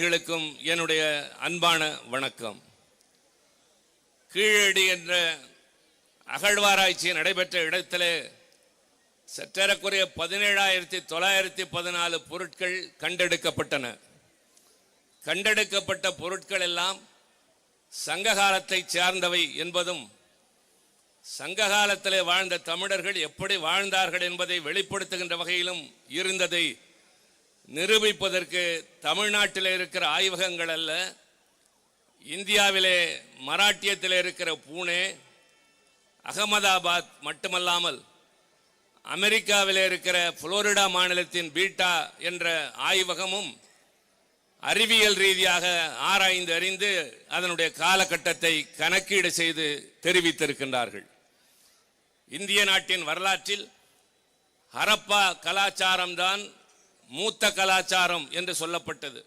களுக்கும் என்னுடைய அன்பான வணக்கம். கீழடி என்ற அகழ்வாராய்ச்சி நடைபெற்ற இடத்திலே சற்றேறக்குறைய பதினேழாயிரத்தி தொள்ளாயிரத்தி பதினாலு பொருட்கள் கண்டெடுக்கப்பட்டன. கண்டெடுக்கப்பட்ட பொருட்கள் எல்லாம் சங்க சேர்ந்தவை சார்ந்தவை என்பதும் சங்க காலத்திலே வாழ்ந்த தமிழர்கள் எப்படி வாழ்ந்தார்கள் என்பதை வெளிப்படுத்துகின்ற வகையிலும் இருந்ததை நிரூபிப்பதற்கு தமிழ்நாட்டில் இருக்கிற ஆய்வகங்கள் அல்ல இந்தியாவிலே மராட்டியத்தில் இருக்கிற பூனே அகமதாபாத் மட்டுமல்லாமல் அமெரிக்காவில் இருக்கிற புளோரிடா மாநிலத்தின் பீட்டா என்ற ஆய்வகமும் அறிவியல் ரீதியாக ஆராய்ந்து அறிந்து அதனுடைய காலகட்டத்தை கணக்கீடு செய்து தெரிவித்திருக்கின்றார்கள். இந்திய நாட்டின் வரலாற்றில் ஹரப்பா கலாச்சாரம்தான் மூத்த கலாச்சாரம் என்று சொல்லப்பட்டது.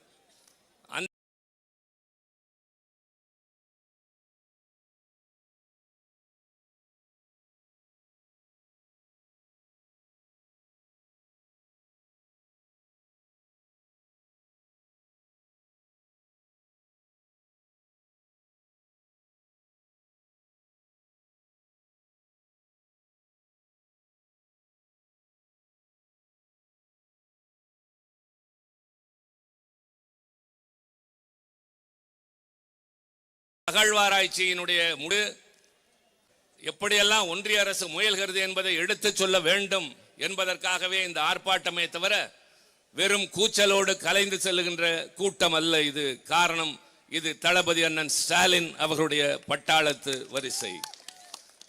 அகழ்வாராய்ச்சியினுடைய முடி எப்படியெல்லாம் ஒன்றிய அரசு முயல்கிறது என்பதை எடுத்துச் சொல்ல வேண்டும் என்பதற்காகவே இந்த ஆர்ப்பாட்டமே தவிர வெறும் கூச்சலோடு கலைந்து செல்லுகின்ற கூட்டம் அல்ல இது. காரணம் இது தளபதி அண்ணன் ஸ்டாலின் அவர்களுடைய பட்டாளத்து வரிசை.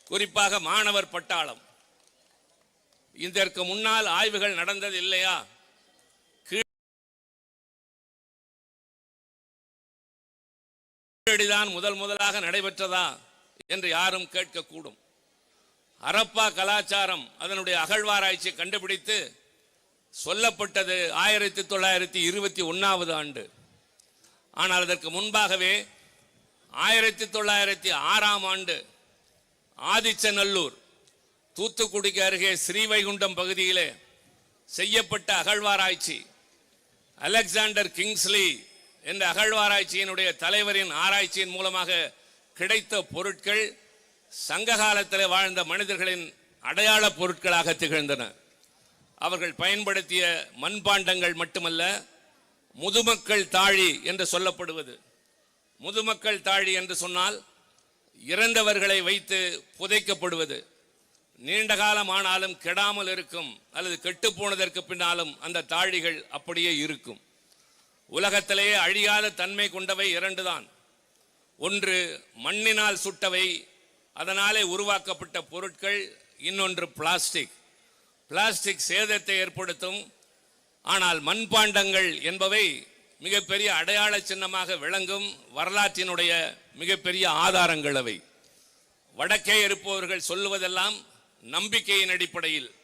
குறிப்பாக மாணவர் பட்டாளம். இதற்கு முன்னால் ஆய்வுகள் நடந்தது இல்லையா? கீழடிதான் முதல் முதலாக நடைபெற்றதா என்று யாரும் கேட்கக்கூடும். ஹரப்பா கலாச்சாரம் அதனுடைய அகழ்வாராய்ச்சி கண்டுபிடித்து சொல்லப்பட்டது ஆயிரத்தி தொள்ளாயிரத்தி இருபத்தி ஒன்றாவது ஆண்டு. ஆனால் அதற்கு முன்பாகவே ஆயிரத்தி தொள்ளாயிரத்தி ஆறாம் ஆண்டு ஆதிச்சநல்லூர் தூத்துக்குடிக்கு அருகே ஸ்ரீவைகுண்டம் பகுதியிலே செய்யப்பட்ட அகழ்வாராய்ச்சி அலெக்சாண்டர் கிங்ஸ்லி என்ற அகழ்வாராய்ச்சியினுடைய தலைவரின் ஆராய்ச்சியின் மூலமாக கிடைத்த பொருட்கள் சங்க காலத்தில் வாழ்ந்த மனிதர்களின் அடையாள பொருட்களாக திகழ்ந்தன. அவர்கள் பயன்படுத்திய மண்பாண்டங்கள் மட்டுமல்ல முதுமக்கள் தாழி என்று சொல்லப்படுவது. முதுமக்கள் தாழி என்று சொன்னால் இறந்தவர்களை வைத்து புதைக்கப்படுவது. நீண்ட காலம் ஆனாலும் கெடாமல் இருக்கும் அல்லது கெட்டுப்போனதற்கு பின்னாலும் அந்த தாழிகள் அப்படியே இருக்கும். உலகத்திலேயே அழியாத தன்மை கொண்டவை இரண்டுதான். ஒன்று மண்ணினால் சுட்டவை அதனாலே உருவாக்கப்பட்ட பொருட்கள் இன்னொன்று பிளாஸ்டிக். பிளாஸ்டிக் சேதத்தை ஏற்படுத்தும் ஆனால் மண்பாண்டங்கள் என்பவை மிகப்பெரிய அடையாள சின்னமாக விளங்கும் வரலாற்றினுடைய மிகப்பெரிய ஆதாரங்கள் அவை. வடக்கே இருப்பவர்கள் சொல்லுவதெல்லாம் நம்பிக்கையின் அடிப்படையில்.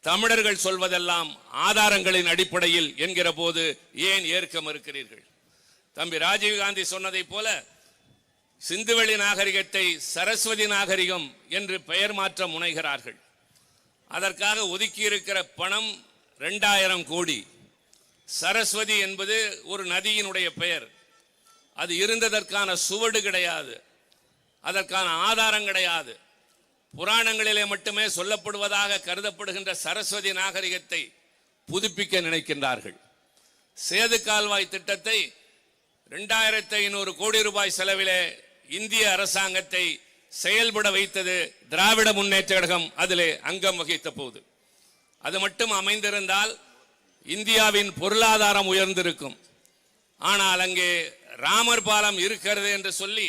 தமிழர்கள் சொல்வதெல்லாம் ஆதாரங்களின் அடிப்படையில் என்கிற போது ஏன் ஏற்க மறுக்கிறீர்கள்? தம்பி ராஜீவ்காந்தி சொன்னதைப் போல சிந்துவெளி நாகரிகத்தை சரஸ்வதி நாகரிகம் என்று பெயர் மாற்ற முனைகிறார்கள். அதற்காக ஒதுக்கியிருக்கிற பணம் ரெண்டாயிரம் கோடி. சரஸ்வதி என்பது ஒரு நதியினுடைய பெயர். அது இருந்ததற்கான சுவடு கிடையாது. அதற்கான ஆதாரம் கிடையாது. புராணங்களிலே மட்டுமே சொல்லப்படுவதாக கருதப்படுகின்ற சரஸ்வதி நாகரிகத்தை புதுப்பிக்க நினைக்கின்றார்கள். சேது கால்வாய் திட்டத்தை ரெண்டாயிரத்து ஐநூறு கோடி ரூபாய் செலவிலே இந்திய அரசாங்கத்தை செயல்பட வைத்தது திராவிட முன்னேற்ற கழகம் அதிலே அங்கம் வகித்த போது. அது மட்டும் அமைந்திருந்தால் இந்தியாவின் பொருளாதாரம் உயர்ந்திருக்கும். ஆனால் அங்கே ராமர் பாலம் இருக்கிறது என்று சொல்லி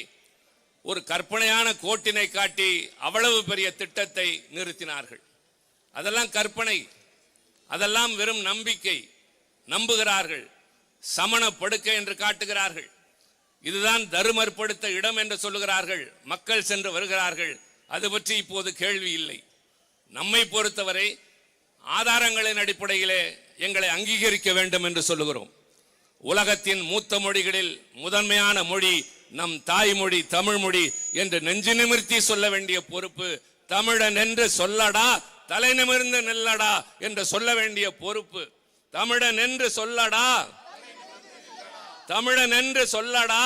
ஒரு கற்பனையான கோட்டினை காட்டி அவ்வளவு பெரிய திட்டத்தை நிறுத்தினார்கள். அதெல்லாம் கற்பனை. அதெல்லாம் வெறும் நம்பிக்கை. நம்புகிறார்கள். சமண படுக்கை என்று காட்டுகிறார்கள். இதுதான் தருமற்படுத்த இடம் என்று சொல்லுகிறார்கள். மக்கள் சென்று வருகிறார்கள். அது பற்றி இப்போது கேள்வி இல்லை. நம்மை பொறுத்தவரை ஆதாரங்களின் அடிப்படையிலே எங்களை அங்கீகரிக்க வேண்டும் என்று சொல்லுகிறோம். உலகத்தின் மூத்த மொழிகளில் முதன்மையான மொழி நம் தாய்மொழி தமிழ் மொழி என்று நெஞ்சு நிமிர்த்தி சொல்ல வேண்டிய பொறுப்பு தமிழன் என்று சொல்லடா தலை நிமிர்ந்து நில்லடா என்று சொல்ல வேண்டிய பொறுப்பு தமிழன் என்று சொல்லடா. தமிழன் என்று சொல்லடா.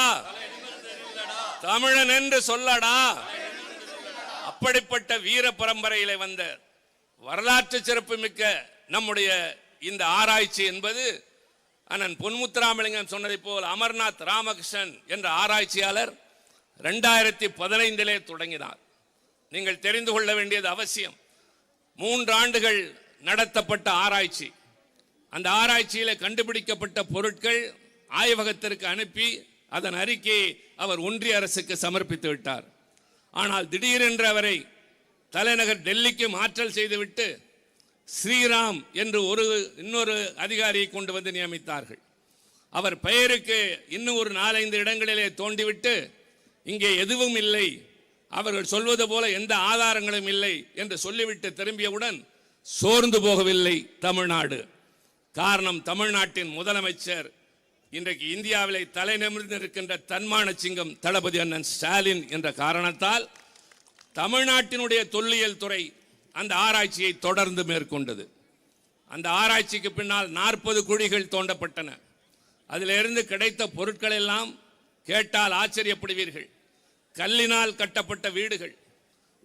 தமிழன் என்று சொல்லடா. அப்படிப்பட்ட வீர பரம்பரையில வந்த வரலாற்று சிறப்புமிக்க நம்முடைய இந்த ஆராய்ச்சி என்பது அண்ணன் பொன்முத்துராமலிங்கம் சொன்னதைப் போல் அமர்நாத் ராமகிருஷ்ணன் என்ற ஆராய்ச்சியாளர் ரெண்டாயிரத்தி பதினைந்திலே தொடங்கினார். நீங்கள் தெரிந்து கொள்ள வேண்டியது அவசியம். மூன்று ஆண்டுகள் நடத்தப்பட்ட ஆராய்ச்சி. அந்த ஆராய்ச்சியில் கண்டுபிடிக்கப்பட்ட பொருட்கள் ஆய்வகத்திற்கு அனுப்பி அதன் அறிக்கையை அவர் ஒன்றிய அரசுக்கு சமர்ப்பித்து விட்டார். ஆனால் திடீரென்று அவரை தலைநகர் டெல்லிக்கு மாற்றல் செய்துவிட்டு ஸ்ரீராம் என்று ஒரு இன்னொரு அதிகாரியை கொண்டு வந்து நியமித்தார்கள். அவர் பெயருக்கு இன்னும் ஒரு நாலைந்து இடங்களிலே தோண்டிவிட்டு இங்கே எதுவும் இல்லை அவர்கள் சொல்வது போல எந்த ஆதாரங்களும் இல்லை என்று சொல்லிவிட்டு திரும்பியவுடன் சோர்ந்து போகவில்லை தமிழ்நாடு. காரணம் தமிழ்நாட்டின் முதலமைச்சர் இன்றைக்கு இந்தியாவிலே தலை நிமிர்ந்து இருக்கின்ற தன்மான சிங்கம் தளபதி அண்ணன் ஸ்டாலின் என்ற காரணத்தால் தமிழ்நாட்டினுடைய தொல்லியல் துறை அந்த ஆராய்ச்சியை தொடர்ந்து மேற்கொண்டது. அந்த ஆராய்ச்சிக்கு பின்னால் நாற்பது குழிகள் தோண்டப்பட்டன. அதிலிருந்து கிடைத்த பொருட்கள் எல்லாம் கேட்டால் ஆச்சரியப்படுவீர்கள். கல்லினால் கட்டப்பட்ட வீடுகள்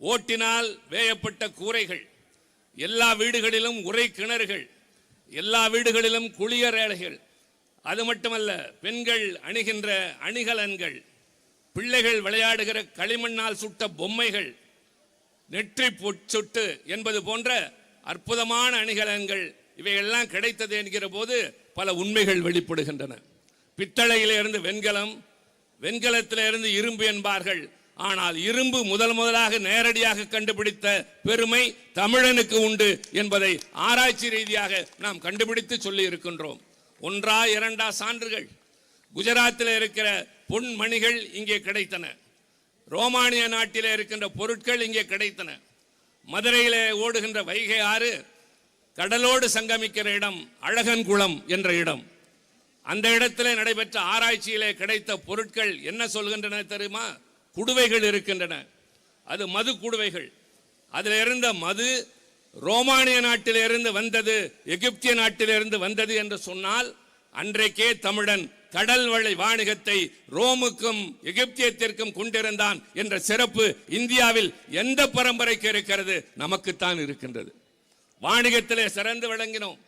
ஓட்டினால் வேயப்பட்ட கூரைகள் எல்லா வீடுகளிலும் உரை கிணறுகள் எல்லா வீடுகளிலும் குளியரேழைகள் அது மட்டுமல்ல பெண்கள் அணிகின்ற அணிகலன்கள் பிள்ளைகள் விளையாடுகிற களிமண்ணால் சுட்ட பொம்மைகள் நெற்றி பொச்சுட்டு என்பது போன்ற அற்புதமான அணிகலன்கள் இவையெல்லாம் கிடைத்தது என்கிற போது பல உண்மைகள் வெளிப்படுகின்றன. பித்தளையிலிருந்து வெண்கலம் வெண்கலத்திலிருந்து இரும்பு என்பார்கள். ஆனால் இரும்பு முதல் முதலாக நேரடியாக கண்டுபிடித்த பெருமை தமிழனுக்கு உண்டு என்பதை ஆராய்ச்சி ரீதியாக நாம் கண்டுபிடித்து சொல்லி இருக்கின்றோம். ஒன்றா இரண்டா சான்றுகள். குஜராத்தில் இருக்கிற பொன்மணிகள் இங்கே கிடைத்தன. ரோமானிய நாட்டில் இருக்கின்ற பொருட்கள் இங்கே கிடைத்தன. மதுரையிலே ஓடுகின்ற வைகை ஆறு கடலோடு சங்கமிக்கிற இடம் அழகன்குளம் என்ற இடம். அந்த இடத்திலே நடைபெற்ற ஆராய்ச்சியிலே கிடைத்த பொருட்கள் என்ன சொல்கின்றன தெரியுமா? குடுவைகள் இருக்கின்றன. அது மது குடுவைகள். அதில் இருந்த மது ரோமானிய நாட்டிலிருந்து வந்தது எகிப்திய நாட்டிலிருந்து வந்தது என்று சொன்னால் அன்றைக்கே தமிழன் கடல் வழி வாணிகத்தை ரோமுக்கும் எகிப்தியத்திற்கும் கொண்டிருந்தான் என்ற சிறப்பு இந்தியாவில் எந்த பரம்பரைக்கு இருக்கிறது? நமக்குத்தான் இருக்கின்றது. வாணிகத்திலே சிறந்து விளங்கினோம்.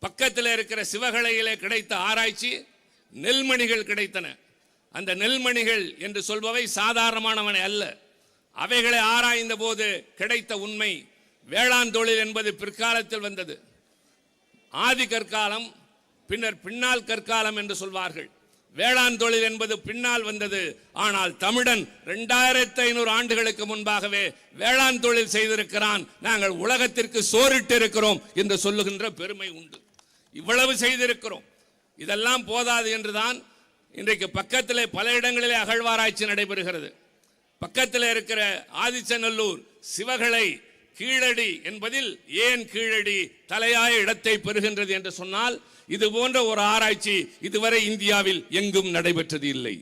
பக்கத்தில் இருக்கிற சிவகலையிலே கிடைத்த ஆராய்ச்சி நெல்மணிகள் கிடைத்தன. அந்த நெல்மணிகள் என்று சொல்பவை சாதாரணமானவனை அல்ல. அவைகளை ஆராய்ந்த போது கிடைத்த உண்மை வேளாண் தொழில் என்பது பிற்காலத்தில் வந்தது. ஆதி கற்காலம் பின்னர் பின்னால் கற்காலம் என்று சொல்வார்கள். வேளாண் தொழில் என்பது பின்னால் வந்தது. ஆனால் தமிழன் இரண்டாயிரத்தி ஐநூறு ஆண்டுகளுக்கு முன்பாகவே வேளாண் தொழில் செய்திருக்கிறான். நாங்கள் உலகத்திற்கு சோறிட்டு இருக்கிறோம் என்று சொல்லுகின்ற பெருமை உண்டு. இவ்வளவு செய்திருக்கிறோம். இதெல்லாம் போதாது என்றுதான் இன்றைக்கு பக்கத்திலே பல இடங்களிலே அகழ்வாராய்ச்சி நடைபெறுகிறது. பக்கத்தில் இருக்கிற ஆதிச்சநல்லூர் சிவகளை கீழடி என்பதில் ஏன் கீழடி தலையாய இடத்தை பெறுகின்றது என்று சொன்னால் இது போன்ற ஒரு ஆராய்ச்சி இதுவரை இந்தியாவில் எங்கும் நடைபெற்றது இல்லை.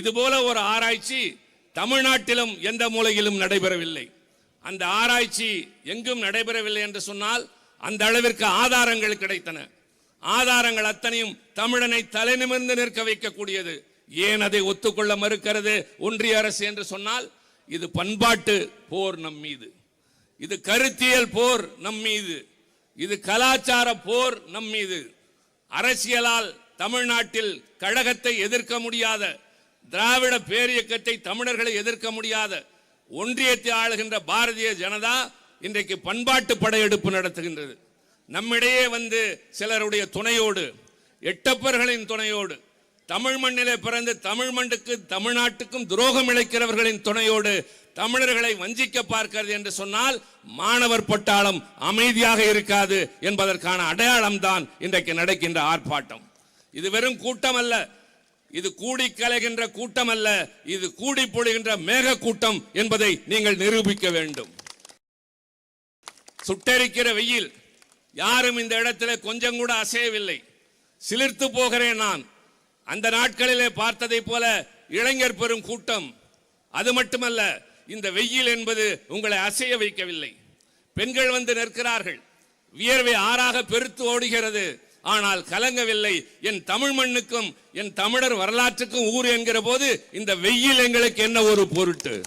இது போல ஒரு ஆராய்ச்சி தமிழ்நாட்டிலும் எந்த மூலையிலும் நடைபெறவில்லை. அந்த ஆராய்ச்சி எங்கும் நடைபெறவில்லை என்று சொன்னால் அந்த அளவிற்கு ஆதாரங்கள் கிடைத்தன. ஆதாரங்கள் அத்தனையும் தமிழனை தலைநிமிர்ந்து நிற்க வைக்கக்கூடியது. ஏன் அதை ஒத்துக்கொள்ள மறுக்கிறது ஒன்றிய அரசு என்று சொன்னால் இது பண்பாட்டு போர் நம் மீது. இது கருத்தியல் போர் நம் மீது. இது கலாச்சார போர் நம் மீது. அரசியலால் தமிழ்நாட்டில் கழகத்தை எதிர்க்க முடியாத திராவிட பேரியக்கத்தை தமிழர்களை எதிர்க்க முடியாத ஒன்றியத்தை ஆளுகின்ற பாரதிய ஜனதா இன்றைக்கு பண்பாட்டு படையெடுப்பு நடத்துகின்றது. நம்மிடையே வந்து சிலருடைய துணையோடு எட்டப்பர்களின் துணையோடு தமிழ் மண்ணிலே பிறந்து தமிழ் மண்ணுக்கு தமிழ்நாட்டுக்கும் துரோகம் இழைக்கிறவர்களின் துணையோடு தமிழர்களை வஞ்சிக்க பார்க்கிறது என்று சொன்னால் மாணவர் பட்டாளம் அமைதியாக இருக்காது என்பதற்கான அடையாளம் தான் இன்றைக்கு நடக்கின்ற ஆர்ப்பாட்டம். இது வெறும் கூட்டம் அல்ல இது கூடி கலைகின்ற கூட்டம் அல்ல இது கூடி பொழுகின்ற மேக கூட்டம் என்பதை நீங்கள் நிரூபிக்க வேண்டும். சுட்டெரிக்கிற வெயில் யாரும் இந்த இடத்துல கொஞ்சம் கூட அசையவில்லை. சிலிர்த்து போகிறேன் நான். அந்த நாட்களிலே பார்த்ததை போல இளைஞர் பெரும் கூட்டம். அது மட்டுமல்ல இந்த வெயில் என்பது உங்களை அசைய வைக்கவில்லை. பெண்கள் வந்து நிற்கிறார்கள். வியர்வை ஆறாக பெருத்து ஓடுகிறது. ஆனால் கலங்கவில்லை. என் தமிழ் மண்ணுக்கும் என் தமிழர் வரலாற்றுக்கும் ஊர் என்கிற போது இந்த வெயில் எங்களுக்கு என்ன ஒரு பொருட்டு?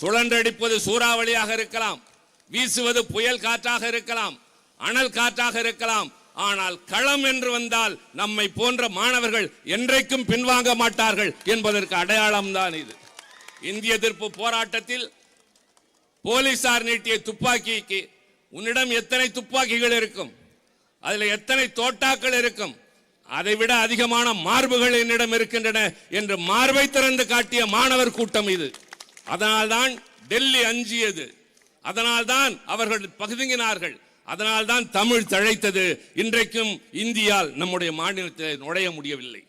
சுழன்றடிப்பது சூறாவளியாக இருக்கலாம். வீசுவது புயல் காற்றாக இருக்கலாம். அனல் காற்றாக இருக்கலாம். ஆனால் களம் என்று வந்தால் நம்மை போன்ற மாணவர்கள் என்றைக்கும் பின்வாங்க மாட்டார்கள் என்பதற்கு அடையாளம் தான் இது. இந்திய எதிர்ப்பு போராட்டத்தில் போலீசார் நீட்டிய துப்பாக்கிக்கு உன்னிடம் எத்தனை துப்பாக்கிகள் இருக்கும்? அதில் எத்தனை தோட்டாக்கள் இருக்கும்? அதை விட அதிகமான மார்புகள் என்னிடம் இருக்கின்றன என்று மார்பை திறந்து காட்டிய மாணவர் கூட்டம் இது. அதனால்தான் டெல்லி அஞ்சியது. அதனால்தான் அவர்கள் பகுதுங்கினார்கள் அதனால் தான் தமிழ் தழைத்தது. இன்றைக்கும் இந்தியால் நம்முடைய மாநிலத்தில் நுழைய முடியவில்லை.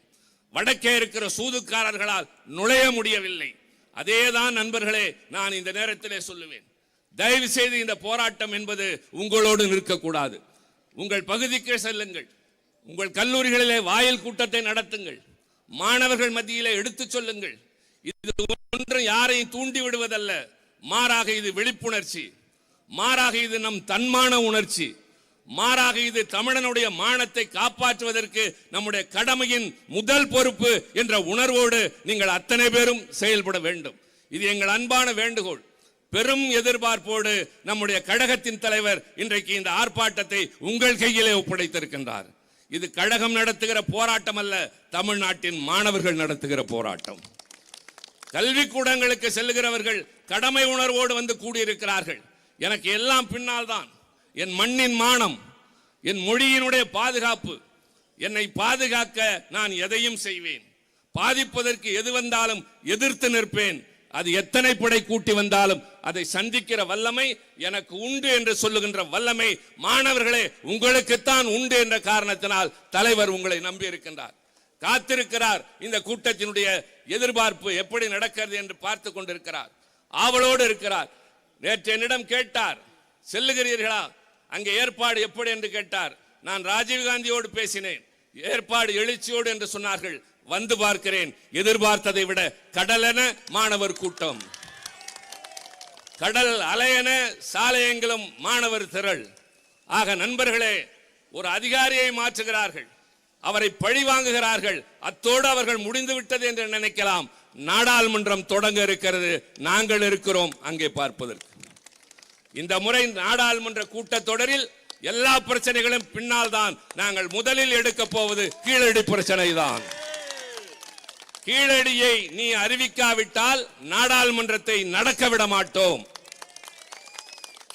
வடக்கே இருக்கிற சூதுக்காரர்களால் நுழைய முடியவில்லை. அதேதான் நண்பர்களே நான் இந்த நேரத்திலே சொல்லுவேன். தயவு செய்து இந்த போராட்டம் என்பது உங்களோடு நிற்கக்கூடாது. உங்கள் பகுதிக்கு செல்லுங்கள். உங்கள் கல்லூரிகளிலே வாயில் கூட்டத்தை நடத்துங்கள். மாணவர்கள் மத்தியிலே எடுத்துச் சொல்லுங்கள். இது ஒன்றும் யாரையும் தூண்டி விடுவதல்ல மாறாக இது விழிப்புணர்ச்சி. மாறாக இது நம் தன்மான உணர்ச்சி. மாறாக இது தமிழனுடைய மானத்தை காப்பாற்றுவதற்கு நம்முடைய கடமையின் முதல் பொறுப்பு என்ற உணர்வோடு நீங்கள் அத்தனை பேரும் செயல்பட வேண்டும். இது எங்கள் அன்பான வேண்டுகோள். பெரும் எதிர்பார்ப்போடு நம்முடைய கழகத்தின் தலைவர் இன்றைக்கு இந்த ஆர்ப்பாட்டத்தை உங்கள் கையிலே ஒப்படைத்திருக்கின்றார். இது கழகம் நடத்துகிற போராட்டம் அல்ல தமிழ்நாட்டின் மாணவர்கள் நடத்துகிற போராட்டம். கல்விக்கூடங்களுக்கு செல்லுகிறவர்கள் கடமை உணர்வோடு வந்து கூடியிருக்கிறார்கள். எனக்கு எல்லாம் பின்னால் தான் என் மண்ணின் மானம் என் மொழியினுடைய பாதுகாப்பு. என்னை பாதுகாக்க நான் எதையும் செய்வேன். பாதிப்பதற்கு எது வந்தாலும் எதிர்த்து நிற்பேன். அது எத்தனை படை கூட்டி வந்தாலும் அதை சந்திக்கிற வல்லமை எனக்கு உண்டு என்று சொல்லுகின்ற வல்லமை மாணவர்களே உங்களுக்குத்தான் உண்டு என்ற காரணத்தினால் தலைவர் உங்களை நம்பி இருக்கின்றார் காத்திருக்கிறார். இந்த கூட்டத்தினுடைய எதிர்பார்ப்பு எப்படி நடக்கிறது என்று பார்த்து கொண்டிருக்கிறார். ஆவலோடு இருக்கிறார். நேற்று என்னிடம் கேட்டார் செல்லுகிறீர்களா? அங்கே ஏற்பாடு எப்படி? என்று கேட்டார். நான் ராஜீவ்காந்தியோடு பேசினேன். ஏற்பாடு எழுச்சியோடு என்று சொன்னார்கள். வந்து பார்க்கிறேன். எதிர்பார்த்ததை விட கடலென மாணவர் கூட்டம். கடல் அலையென சாலையெங்கிலும் மாணவர் திரள். ஆக நண்பர்களே ஒரு அதிகாரியை மாற்றுகிறார்கள். அவரை பழி வாங்குகிறார்கள். அத்தோடு அவர்கள் முடிந்து விட்டது என்று நினைக்கலாம். நாடாளுமன்றம் தொடங்க இருக்கிறது. நாங்கள் இருக்கிறோம். அங்கே பார்ப்பதற்கு. இந்த முறை நாடாளுமன்ற கூட்டத்தொடரில் எல்லா பிரச்சனைகளும் பின்னால் தான் நாங்கள் முதலில் எடுக்க போவது கீழடி பிரச்சனை தான் கீழடியை நீ அறிவிக்காவிட்டால் நாடாளுமன்றத்தை நடக்க விட மாட்டோம்.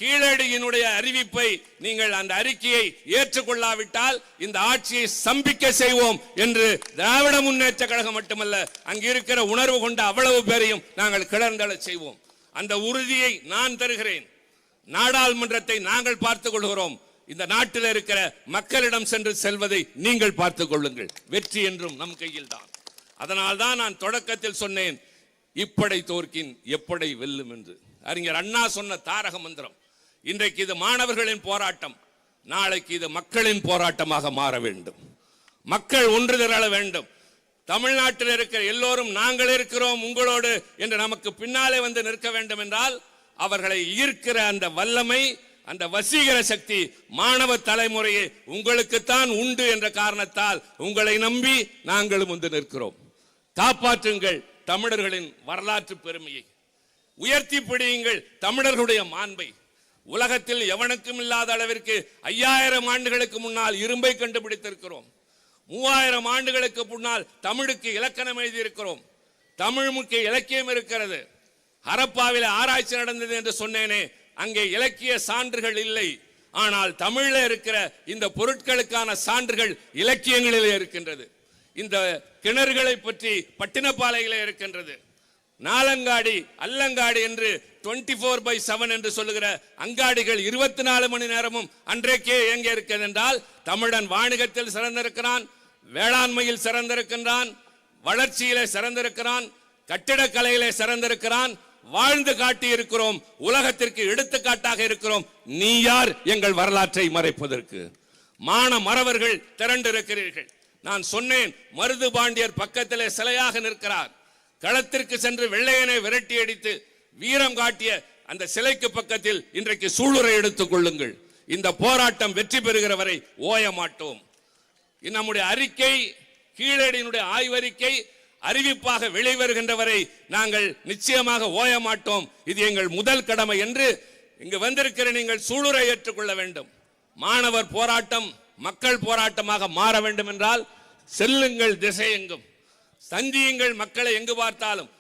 கீழடியினுடைய அறிவிப்பை நீங்கள் அந்த அறிக்கையை ஏற்றுக்கொள்ளாவிட்டால் இந்த ஆட்சியை சம்பிக்க செய்வோம் என்று திராவிட முன்னேற்ற கழகம் மட்டுமல்ல அங்கு இருக்கிற உணர்வு கொண்ட அவ்வளவு பேரையும் நாங்கள் கிளர்ந்தள செய்வோம். அந்த உறுதியை நான் தருகிறேன். நாடாளுமன்றத்தை நாங்கள் பார்த்துக் கொள்கிறோம். இந்த நாட்டில் இருக்கிற மக்களிடம் சென்று செல்வதை நீங்கள் பார்த்துக் கொள்ளுங்கள். வெற்றி என்றும் நம் கையில் தான் அதனால் தான் நான் தொடக்கத்தில் சொன்னேன் இப்படை தோற்கின் எப்படை வெல்லும் என்று. அறிஞர் அண்ணா சொன்ன தாரக மந்திரம் இன்றைக்கு இது மாணவர்களின் போராட்டம் நாளைக்கு இது மக்களின் போராட்டமாக மாற வேண்டும். மக்கள் ஒன்று திரள வேண்டும். தமிழ்நாட்டில் இருக்கிற எல்லோரும் நாங்கள் இருக்கிறோம் உங்களோடு என்று நமக்கு பின்னாலே வந்து நிற்க வேண்டும் என்றால் அவர்களை ஈர்க்கிற அந்த வல்லமை அந்த வசீகர சக்தி மாணவ தலைமுறையை உங்களுக்குத்தான் உண்டு என்ற காரணத்தால் உங்களை நம்பி நாங்களும் வந்து நிற்கிறோம். காப்பாற்றுங்கள் தமிழர்களின் வரலாற்று பெருமையை. உயர்த்தி பிடியுங்கள் தமிழர்களுடைய மாண்பை. உலகத்தில் எவனுக்கும் இல்லாத அளவிற்கு ஐயாயிரம் ஆண்டுகளுக்கு முன்னால் இரும்பை கண்டுபிடித்திருக்கிறோம். மூவாயிரம் ஆண்டுகளுக்கு முன்னால் தமிழுக்கு இலக்கணம் எழுதியிருக்கிறோம். தமிழுக்கு இலக்கியம் இருக்கிறது. ஹரப்பாவில் ஆராய்ச்சி நடந்தது என்று சொன்னேனே அங்கே இலக்கிய சான்றுகள் இல்லை. ஆனால் தமிழ்ல இருக்கிற இந்த பொருட்களுக்கான சான்றுகள் இலக்கியங்களிலே இருக்கின்றது. இந்த கிணறுகளை பற்றி பட்டினப்பாலையிலே இருக்கின்றது. நாலங்காடி அல்லங்காடி என்று 24 ஃபோர் பை செவன் என்று சொல்லுகிற அங்காடிகள் இருபத்தி நாலு மணி நேரமும் அன்றைக்கே இயங்க இருக்கிறது என்றால் தமிழன் வாணிகத்தில் சிறந்திருக்கிறான் வேளாண்மையில் சிறந்திருக்கின்றான் வளர்ச்சியிலே சிறந்திருக்கிறான் கட்டிடக்கலையிலே சிறந்திருக்கிறான் வாழ்ந்து காட்டி இருக்கிறோம் உலகத்திற்கு எடுத்துக்காட்டாக இருக்கிறோம். நீ யார்? எங்கள் வரலாற்றை மறைப்பதற்கு. மான மறவர்கள் திரண்டிருக்கிறீர்கள். நான் சொன்னேன் மருது பாண்டியர் பக்கத்திலே சிலையாக நிற்கிறார். களத்திற்கு சென்று வெள்ளையனை விரட்டி அடித்து வீரம் காட்டிய அந்த சிலைக்கு பக்கத்தில் இன்றைக்கு சூளுரை எடுத்துக் கொள்ளுங்கள். இந்த போராட்டம் வெற்றி பெறுகிற வரை ஓய மாட்டோம். நம்முடைய அறிக்கை கீழடியினுடைய ஆய்வறிக்கை அறிவிப்பாக வெளிவருகின்ற வரை நாங்கள் நிச்சயமாக ஓய மாட்டோம். இது எங்கள் முதல் கடமை என்று இங்கு வந்திருக்கிற நீங்கள் சூளுரை ஏற்றுக்கொள்ள வேண்டும். மாணவர் போராட்டம் மக்கள் போராட்டமாக மாற வேண்டும் என்றால் செல்லுங்கள் திசை எங்கும். சந்தியுங்கள் மக்களை எங்கு பார்த்தாலும்.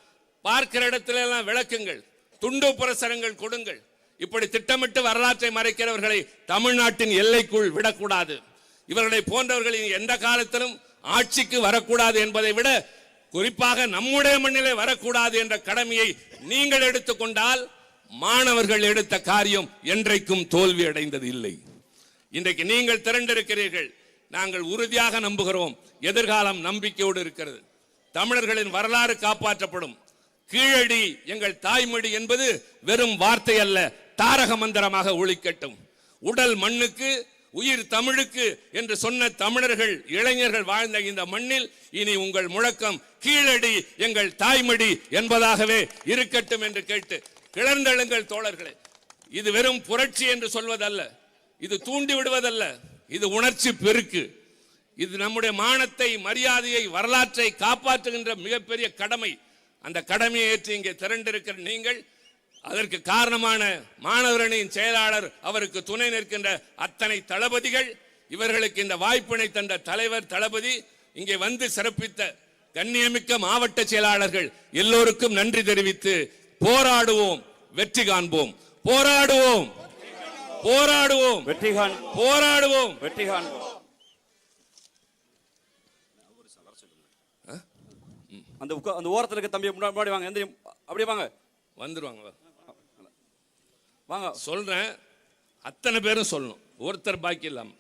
பார்க்கிற இடத்துல எல்லாம் விளக்குங்கள். துண்டு பிரசரங்கள் கொடுங்கள். இப்படி திட்டமிட்டு வரலாற்றை மறைக்கிறவர்களை தமிழ்நாட்டின் எல்லைக்குள் விடக்கூடாது. இவர்களை போன்றவர்களின் எந்த காலத்திலும் ஆட்சிக்கு வரக்கூடாது என்பதை விட குறிப்பாக நம்முடைய மண்ணிலே வரக்கூடாது என்ற கடமையை நீங்கள் எடுத்துக்கொண்டால் மாணவர்கள் எடுத்த காரியம் என்றைக்கும் தோல்வி அடைந்தது இல்லை. இன்றைக்கு நீங்கள் திரண்டிருக்கிறீர்கள். நாங்கள் உறுதியாக நம்புகிறோம். எதிர்காலம் நம்பிக்கையோடு இருக்கிறது. தமிழர்களின் வரலாறு காப்பாற்றப்படும். கீழடி எங்கள் தாய்மொழி என்பது வெறும் வார்த்தை அல்ல தாரக மந்திரமாக ஒழிக்கட்டும். உடல் மண்ணுக்கு உயிர் தமிழுக்கு என்று சொன்ன தமிழர்கள் இளைஞர்கள் வாழ்ந்த இந்த மண்ணில் இனி உங்கள் முழக்கம் கீழடி எங்கள் தாய்மடி என்பதாகவே இருக்கட்டும் என்று கேட்டு கிளர்ந்தெழுங்கள் தோழர்களே. இது வெறும் புரட்சி என்று சொல்வதல்ல. இது தூண்டி விடுவதல்ல. இது உணர்ச்சி பெருக்கு. இது நம்முடைய மானத்தை மரியாதையை வரலாற்றை காப்பாற்றுகின்ற மிகப்பெரிய கடமை. அந்த கடமையை ஏற்று இங்கே திரண்டிருக்கிற நீங்கள் அதற்கு காரணமான மாணவரணியின் செயலாளர் அவருக்கு துணை நிற்கின்ற அத்தனை தளபதிகள் இவர்களுக்கு இந்த வாய்ப்பினை தந்த தலைவர் தளபதி இங்கே வந்து சிறப்பித்த கண்ணியமிக்க மாவட்ட செயலாளர்கள் எல்லோருக்கும் நன்றி தெரிவித்து போராடுவோம் வெற்றி காண்போம். போராடுவோம். போராடுவோம். வெற்றி போராடுவோம். வெற்றி காண்போம். அந்த அந்த ஓரத்துல இருக்க தம்பி முன்னாடி வாங்க எந்திரி அப்படியே வாங்க. வந்துருவாங்க. வாங்க. சொல்றேன். அத்தனை பேரும் சொல்லணும். ஒருத்தர் பாக்கி இல்லாம.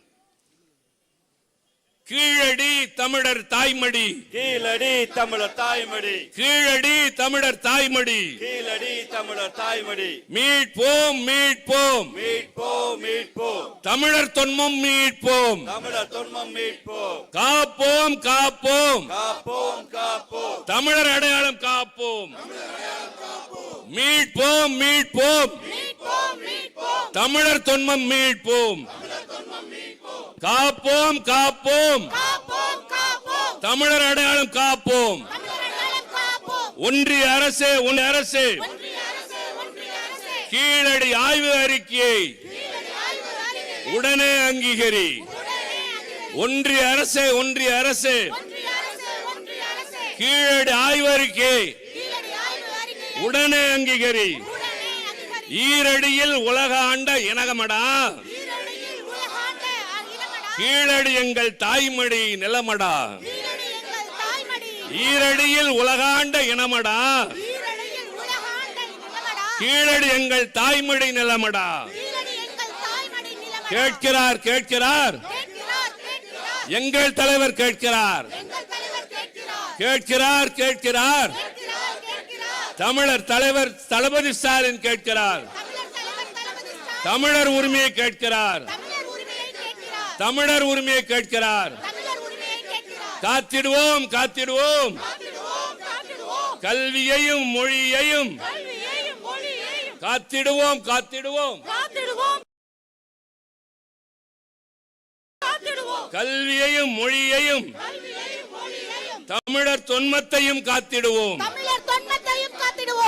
கீழடி தமிழர் தாய்மடி. கீழடி தமிழர் தாய்மடி. கீழடி தமிழர் தாய்மடி. கீழடி தமிழர் தாய்மடி. மீட்போம் மீட்போம். மீட்போம் மீட்போம். தமிழர் தொன்மம் மீட்போம். தமிழர் தொன்மம் மீட்போம். காப்போம் காப்போம். காப்போம் காப்போம். தமிழர் அடையாளம் காப்போம். மீட்போம். மீட்போம் தமிழர் தொன்மம் மீட்போம். காப்போம் காப்போம். தமிழர் அடையாளம் காப்போம். ஒன்றிய அரசே ஒன்றிய அரசே கீழடி ஆய்வு அறிக்கையை உடனே அங்கீகரி. ஒன்றிய அரசே ஒன்றிய அரசே. கீழடி ஆய்வு அறிக்கை. உடனே அங்கீகரி. ஈரடியில் உலக ஆண்ட இனகமடா கீழடி எங்கள் தாய்மடி நிலமடா. ஈரடியில் உலகாண்ட இனமடா. கீழடி எங்கள் தாய்மடி நிலமடா. கேட்கிறார் கேட்கிறார். எங்கள் தலைவர் கேட்கிறார். கேட்கிறார் கேட்கிறார். தமிழர் தலைவர் தளபதி ஸ்டாலின் கேட்கிறார். தமிழர் உரிமையை கேட்கிறார். தமிழர் உரிமையை கேட்கிறார். காத்திடுவோம் காத்திடுவோம். கல்வியையும் மொழியையும். காத்திடுவோம் காத்திடுவோம். கல்வியையும் மொழியையும். தமிழர் தொன்மத்தையும் காத்திடுவோம்.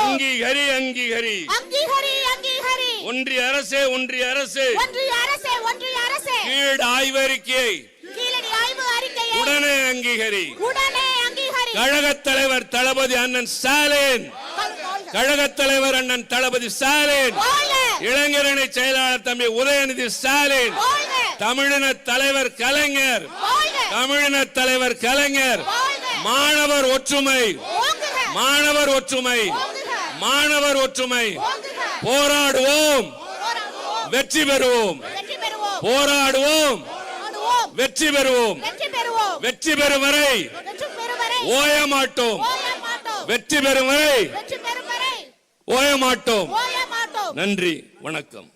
அங்கீகரி அங்கீகரி. அங்கீகரி அங்கீகரி. ஒன்றிய அரசே ஒன்றிய அரசு. ஒன்றிய அரசே ஒன்றிய அரசே. கீழ் ஆய்வறிக்கையை கீழடி ஆய்வு அறிக்கையை உடனே அங்கீகரி. உடனே அங்கீகரி. கழகத் தலைவர் தளபதி அண்ணன் ஸ்டாலின். கழகத் தலைவர் அண்ணன் தளபதி ஸ்டாலின். இளைஞரணி செயலாளர் தம்பி உதயநிதி ஸ்டாலின். தமிழின தலைவர் கலைஞர். தமிழின தலைவர் கலைஞர். மாணவர் ஒற்றுமை. மாணவர் ஒற்றுமை. மாணவர் ஒற்றுமை. போராடுவோம். வெற்றி பெறுவோம். போராடுவோம். வெற்றி பெறுவோம். வெற்றி பெறும் வரை. ஓய மாட்டோம் வெற்றி பெறும் வரை. ஓய மாட்டோம் ஓய மாட்டோம் நன்றி. வணக்கம்.